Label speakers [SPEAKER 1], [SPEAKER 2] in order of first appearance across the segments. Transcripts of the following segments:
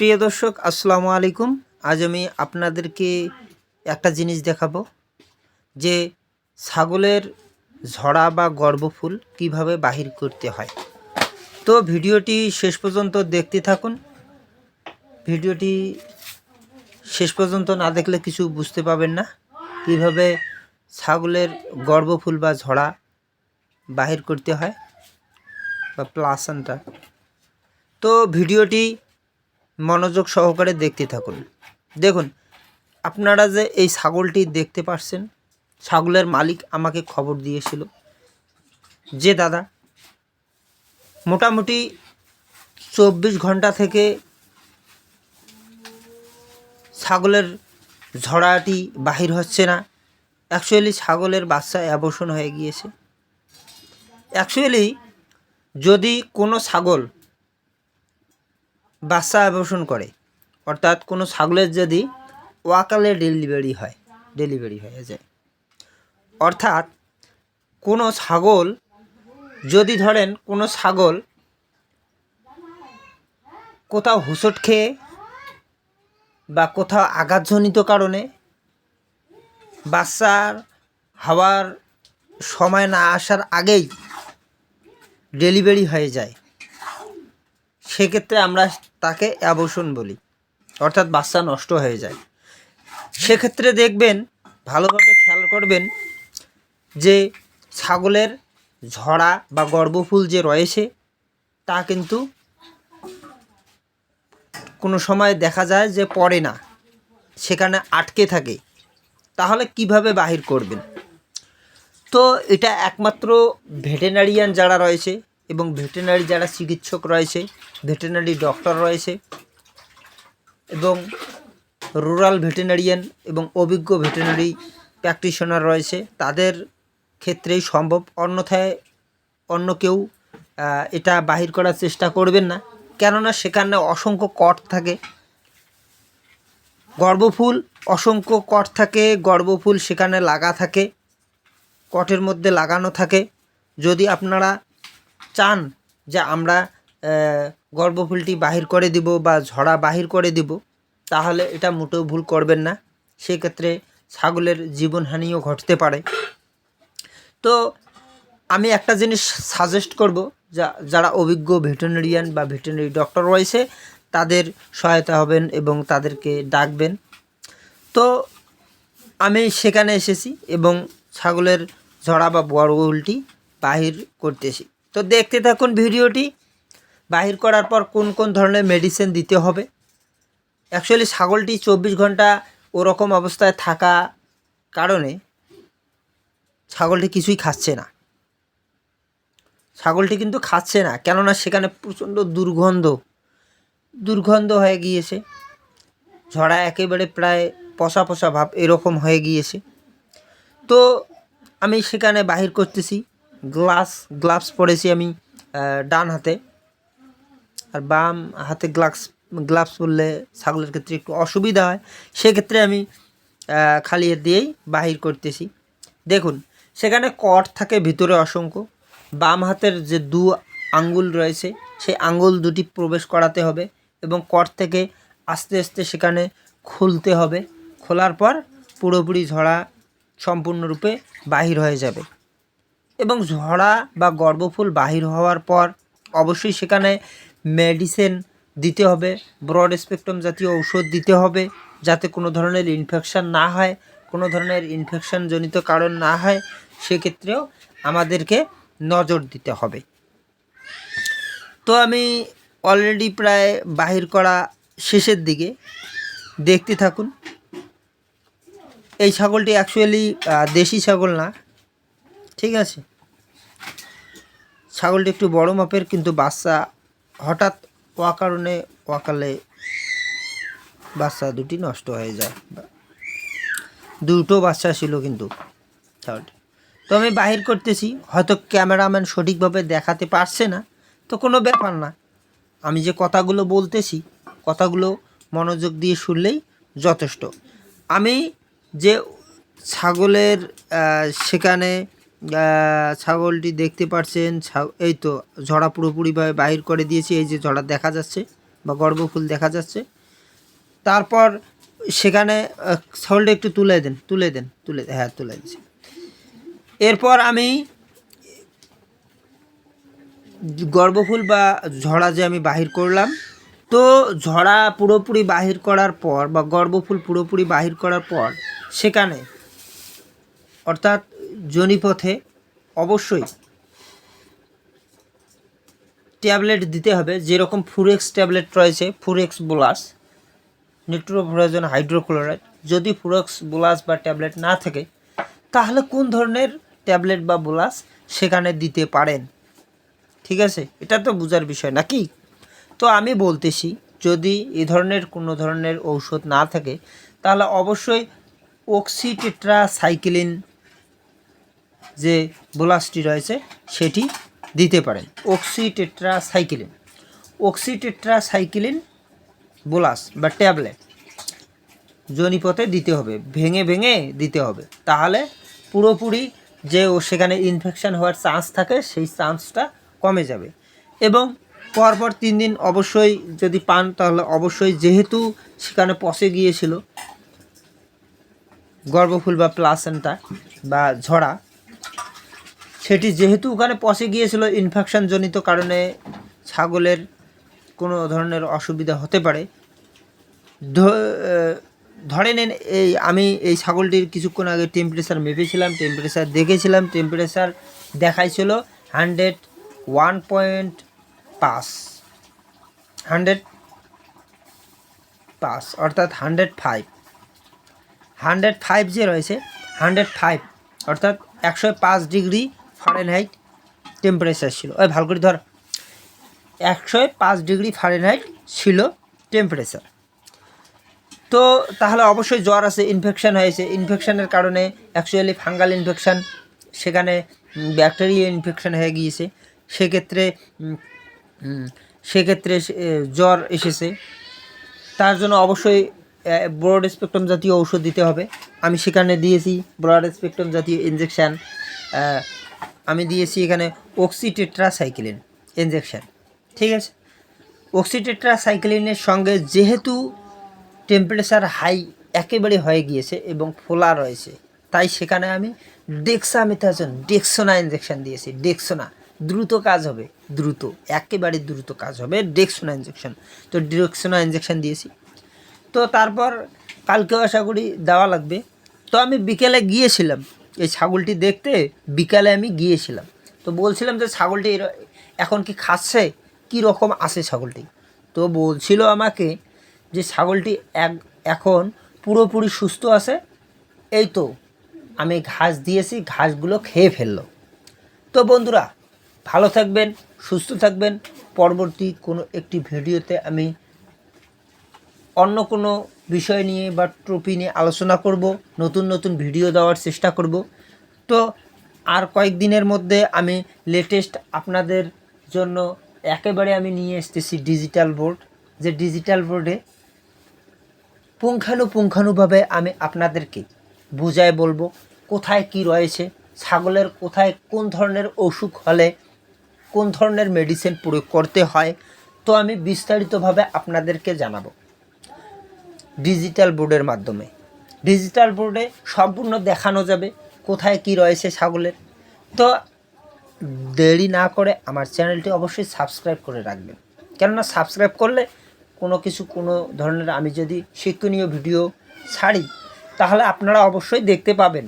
[SPEAKER 1] প্রিয় দর্শক, আসসালামু আলাইকুম। আজ আমি আপনাদেরকে একটা জিনিস দেখাবো যে ছাগলের ঝরা বা গর্ভফুল কীভাবে বাহির করতে হয়। তো ভিডিওটি শেষ পর্যন্ত দেখতে থাকুন। ভিডিওটি শেষ পর্যন্ত না দেখলে কিছু বুঝতে পাবেন না কীভাবে ছাগলের গর্ভফুল বা ঝরা বাহির করতে হয় বা প্লাসানটা তো ভিডিওটি মনোযোগ সহকারে দেখতে থাকুন। দেখুন, আপনারা যে এই ছাগলটি দেখতে পাচ্ছেন ছাগলের মালিক আমাকে খবর দিয়েছিল যে দাদা, মোটামুটি চব্বিশ ঘণ্টা থেকে ছাগলের ঝড়াটি বাহির হচ্ছে না। অ্যাকচুয়ালি ছাগলের বাচ্চা অ্যাবর্ষণ হয়ে গিয়েছে। অ্যাকচুয়ালি যদি কোনো ছাগল বাচ্চা অ্যাবর্ষণ করে। অর্থাৎ কোনো ছাগলের যদি ওয়াকালে ডেলিভারি হয়, ডেলিভারি হয়ে যায়। অর্থাৎ কোনো ছাগল, যদি ধরেন কোনো ছাগল কোথাও হুসট খেয়ে বা কোথাও আঘাতজনিত কারণে বাচ্চার হওয়ার সময় না আসার আগেই ডেলিভারি হয়ে যায় সেক্ষেত্রে আমরা তাকে অ্যাবর্ষণ বলি। অর্থাৎ বাচ্চা নষ্ট হয়ে যায়। সেক্ষেত্রে দেখবেন, ভালোভাবে খেয়াল করবেন যে ছাগলের ঝরা বা গর্ভফুল যে রয়েছে, তা কিন্তু কোনো সময় দেখা যায় যে পড়ে না, সেখানে আটকে থাকে। তাহলে কীভাবে বাহির করবেন? তো এটা একমাত্র ভেটেনারিয়ান যারা রয়েছে এবং ভেটেনারি যারা চিকিৎসক রয়েছে ভেটেনারি ডক্টর রয়েছে এবং রুরাল ভেটেনারিয়ান এবং অভিজ্ঞ ভেটেরিনারি প্র্যাকটিশনার রয়েছে। তাদের ক্ষেত্রেই সম্ভব, অন্যথায় অন্য কেউ এটা বাহির করার চেষ্টা করবেন না। কেননা সেখানে অসংখ্য কট থাকে। গর্ভফুল, অসংখ্য কট থাকে। গর্ভফুল সেখানে লাগা থাকে। কটের মধ্যে লাগানো থাকে। যদি আপনারা চান যে আমরা গর্ভফুলটি বাহির করে দিব বা ঝরা বাহির করে দিব, তাহলে এটা মোটেও ভুল করবেন না। সেক্ষেত্রে ছাগলের জীবনহানিও ঘটতে পারে। তো আমি একটা জিনিস সাজেস্ট করব, যা, যারা অভিজ্ঞ ভেটেরিনারিয়ান বা ভেটেরিনারি ডক্টর রয়েছে, তাদের সহায়তা হবেন এবং তাদেরকে ডাকবেন। তো আমি সেখানে এসেছি এবং ছাগলের ঝরা বা বড়গুলটি বাহির করতেছি। তো দেখতে থাকুন ভিডিওটি। বাহির করার পর কোন কোন ধরনের মেডিসিন দিতে হবে? অ্যাকচুয়ালি ছাগলটি চব্বিশ ঘণ্টা ওরকম অবস্থায় থাকা কারণে ছাগলটি কিছুই খাচ্ছে না। ছাগলটি কিন্তু খাচ্ছে না, কেননা সেখানে প্রচণ্ড দুর্গন্ধ। দুর্গন্ধ হয়ে গিয়েছে। ঝড়া একেবারে প্রায় পশা পশা ভাব এরকম হয়ে গিয়েছে। তো আমি সেখানে বাহির করতেছি, গ্লাস, গ্লাভস পরেছি আমি ডান হাতে। আর বাম হাতে গ্লাভস গ্লাভস পরলে ছাগলের ক্ষেত্রে একটু অসুবিধা হয়। সেক্ষেত্রে আমি খালি দিয়েই বাহির করতেছি। দেখুন, সেখানে কট থাকে, ভিতরে অসংখ্য। বাম হাতের যে দু আঙ্গুল রয়েছে, সেই আঙ্গুল দুটি প্রবেশ করাতে হবে এবং কট থেকে আস্তে আস্তে সেখানে খুলতে হবে। খোলার পর পুরোপুরি ঝরা সম্পূর্ণরূপে বাহির হয়ে যাবে। এবং ঝরা বা গর্ভফুল বাহির হওয়ার পর অবশ্যই সেখানে মেডিসিন দিতে হবে, ব্রড স্পেকট্রাম জাতীয় ঔষধ দিতে হবে যাতে কোনো ধরনের ইনফেকশান না হয়, কোনো ধরনের ইনফেকশন জনিত কারণ না হয়, সেক্ষেত্রেও আমাদেরকে নজর দিতে হবে। তো আমি অলরেডি প্রায় বাহির করা শেষের দিকে দেখতে থাকুন। এই ছাগলটি অ্যাকচুয়ালি দেশি ছাগল না, ঠিক আছে? ছাগলটি একটু বড় মাপের, কিন্তু বাচ্চা হঠাৎ অকারণে অকালে বাচ্চা দুটি নষ্ট হয়ে যায়। দুটো বাচ্চা ছিল কিন্তু ছাগলটি তো আমি বাহির করতেছি, হয়তো ক্যামেরাম্যান সঠিকভাবে দেখাতে পারছে না, তো কোনো ব্যাপার না। আমি যে কথাগুলো বলতেছি, কথাগুলো মনোযোগ দিয়ে শুনলেই যথেষ্ট। আমি যে ছাগলের সেখানে ছাগলটি দেখতে পাচ্ছেন এই তো ঝড়া পুরোপুরিভাবে বাহির করে দিয়েছি, এই যে ঝড়া দেখা যাচ্ছে বা গর্ভফুল দেখা যাচ্ছে। তারপর সেখানে ছাগলটা একটু তুলে দেন তুলে দেন, তুলে হ্যাঁ তুলে দিচ্ছি এরপর আমি গর্ভফুল বা ঝড়া যে আমি বাহির করলাম, তো ঝড়া পুরোপুরি বাহির করার পর বা গর্ভফুল পুরোপুরি বাহির করার পর সেখানে অর্থাৎ জনিপথে অবশ্যই ট্যাবলেট দিতে হবে। যেরকম ফুরেক্স ট্যাবলেট রয়েছে ফুরেক্স বোলাস নিট্রোভোরাজন হাইড্রোক্লোরাইড যদি ফুরেক্স বোলাস বা ট্যাবলেট না থাকে, তাহলে কোন ধরনের ট্যাবলেট বা বোলাস সেখানে দিতে পারেন? ঠিক আছে? এটা তো বোঝার বিষয় নাকি তো আমি বলতেছি, যদি এ ধরনের কোনো ধরনের ঔষধ না থাকে, তাহলে অবশ্যই অক্সিটেট্রা সাইক্লিন যে বোলাসটি রয়েছে, সেটি দিতে পারেন। অক্সিটেট্রা সাইক্লিন বোলাস বা ট্যাবলেট জনিপথে দিতে হবে, ভেঙে ভেঙে দিতে হবে। তাহলে পুরোপুরি যে ও সেখানে ইনফেকশান হওয়ার চান্স থাকে, সেই চান্সটা কমে যাবে। এবং পরপর তিন দিন অবশ্যই যদি পান, তাহলে অবশ্যই যেহেতু সেখানে পচে গিয়েছিল, গর্ভফুল বা প্লাসেন্টা বা ঝরা সেটি যেহেতু ওখানে পচে গিয়েছিল ইনফেকশন জনিত কারণে ছাগলের কোনো ধরনের অসুবিধা হতে পারে। ধরে নেন এই আমি এই ছাগলটির কিছুক্ষণ আগে টেম্পারেচার মেপেছিলাম টেম্পারেচার দেখেছিলাম টেম্পারেচার দেখাইছিল হান্ড্রেড ওয়ান পয়েন্ট পাঁচ। হান্ড্রেড পাঁচ, অর্থাৎ হান্ড্রেড ফাইভ হান্ড্রেড ফাইভ যে রয়েছে হান্ড্রেড ফাইভ অর্থাৎ একশো পাঁচ ডিগ্রি ফারেনহাইট টেম্পারেচার ছিল। ওই ভালো করে ধর, একশো পাঁচ ডিগ্রি ফারেনহাইট ছিল টেম্পারেচার তো তাহলে অবশ্যই জ্বর আছে ইনফেকশান হয়েছে। ইনফেকশানের কারণে অ্যাকচুয়ালি ফাঙ্গাল ইনফেকশান সেখানে ব্যাকটেরিয়া ইনফেকশান হয়ে গিয়েছে। সেক্ষেত্রে সেক্ষেত্রে জ্বর এসেছে। তার জন্য অবশ্যই ব্রড স্পেকট্রাম জাতীয় ঔষধ দিতে হবে। আমি সেখানে দিয়েছি ব্রড স্পেকট্রাম জাতীয় ইঞ্জেকশান আমি দিয়েছি এখানে অক্সিটেট্রা অক্সিটেট্রাসাইক্লিন ইঞ্জেকশান ঠিক আছে? অক্সিটেট্রাসাইক্লিনের সঙ্গে যেহেতু টেম্পারেচার হাই একেবারে হয়ে গিয়েছে এবং ফোলা রয়েছে, তাই সেখানে আমি ডেক্সামিথাজন ডেক্সোনা ইঞ্জেকশন দিয়েছি। ডেক্সোনা দ্রুত কাজ হবে, দ্রুত, একেবারে দ্রুত কাজ হবে ডেক্সোনা ইঞ্জেকশন তো ডেক্সোনা ইঞ্জেকশন দিয়েছি। তো তারপর কালকেও আশা করি দেওয়া লাগবে। তো আমি বিকেলে গিয়েছিলাম। এই ছাগলটি দেখতে বিকালে আমি গিয়েছিলাম। তো বলছিলাম যে ছাগলটি এখন কি খাচ্ছে? কি রকম আছে ছাগলটি? তো বলছিল আমাকে যে ছাগলটি এক, এখন পুরোপুরি সুস্থ আছে। এই তো, আমি ঘাস দিয়েছি, ঘাসগুলো খেয়ে ফেলল। তো বন্ধুরা, ভালো থাকবেন, সুস্থ থাকবেন। পরবর্তী কোনো একটি ভিডিওতে আমি অন্য কোনো বিষয় নিয়ে বা ট্রফি নিয়ে আলোচনা করব, নতুন নতুন ভিডিও দেওয়ার চেষ্টা করব। তো আর কয়েকদিনের মধ্যে আমি লেটেস্ট আপনাদের জন্য একেবারে আমি নিয়ে এসতেছি ডিজিটাল বোর্ড যে ডিজিটাল বোর্ডে পুঙ্খানুপুঙ্খানুভাবে আমি আপনাদেরকে বুঝায় বলব, কোথায় কি রয়েছে, ছাগলের কোথায় কোন ধরনের অসুখ হলে কোন ধরনের মেডিসিন প্রয়োগ করতে হয়, তো আমি বিস্তারিতভাবে আপনাদেরকে জানাব। ডিজিটাল বোর্ডের মাধ্যমে। ডিজিটাল বোর্ডে সম্পূর্ণ দেখানো যাবে কোথায় কি রয়েছে ছাগলের। তো দেরি না করে আমার চ্যানেলটি অবশ্যই সাবস্ক্রাইব করে রাখবেন। কেননা সাবস্ক্রাইব করলে কোনো কিছু, কোনো ধরনের আমি যদি শিক্ষণীয় ভিডিও ছাড়ি, তাহলে আপনারা অবশ্যই দেখতে পাবেন।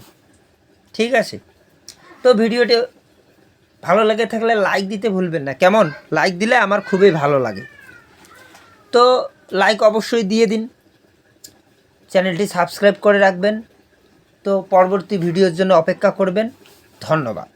[SPEAKER 1] ঠিক আছে? তো ভিডিওটি ভালো লেগে থাকলে লাইক দিতে ভুলবেন না। কেমন? লাইক দিলে আমার খুবই ভালো লাগে। তো লাইক অবশ্যই দিয়ে দিন। চ্যানেলটি সাবস্ক্রাইব করে রাখবেন। তো পরবর্তী ভিডিওর জন্য অপেক্ষা করবেন। ধন্যবাদ।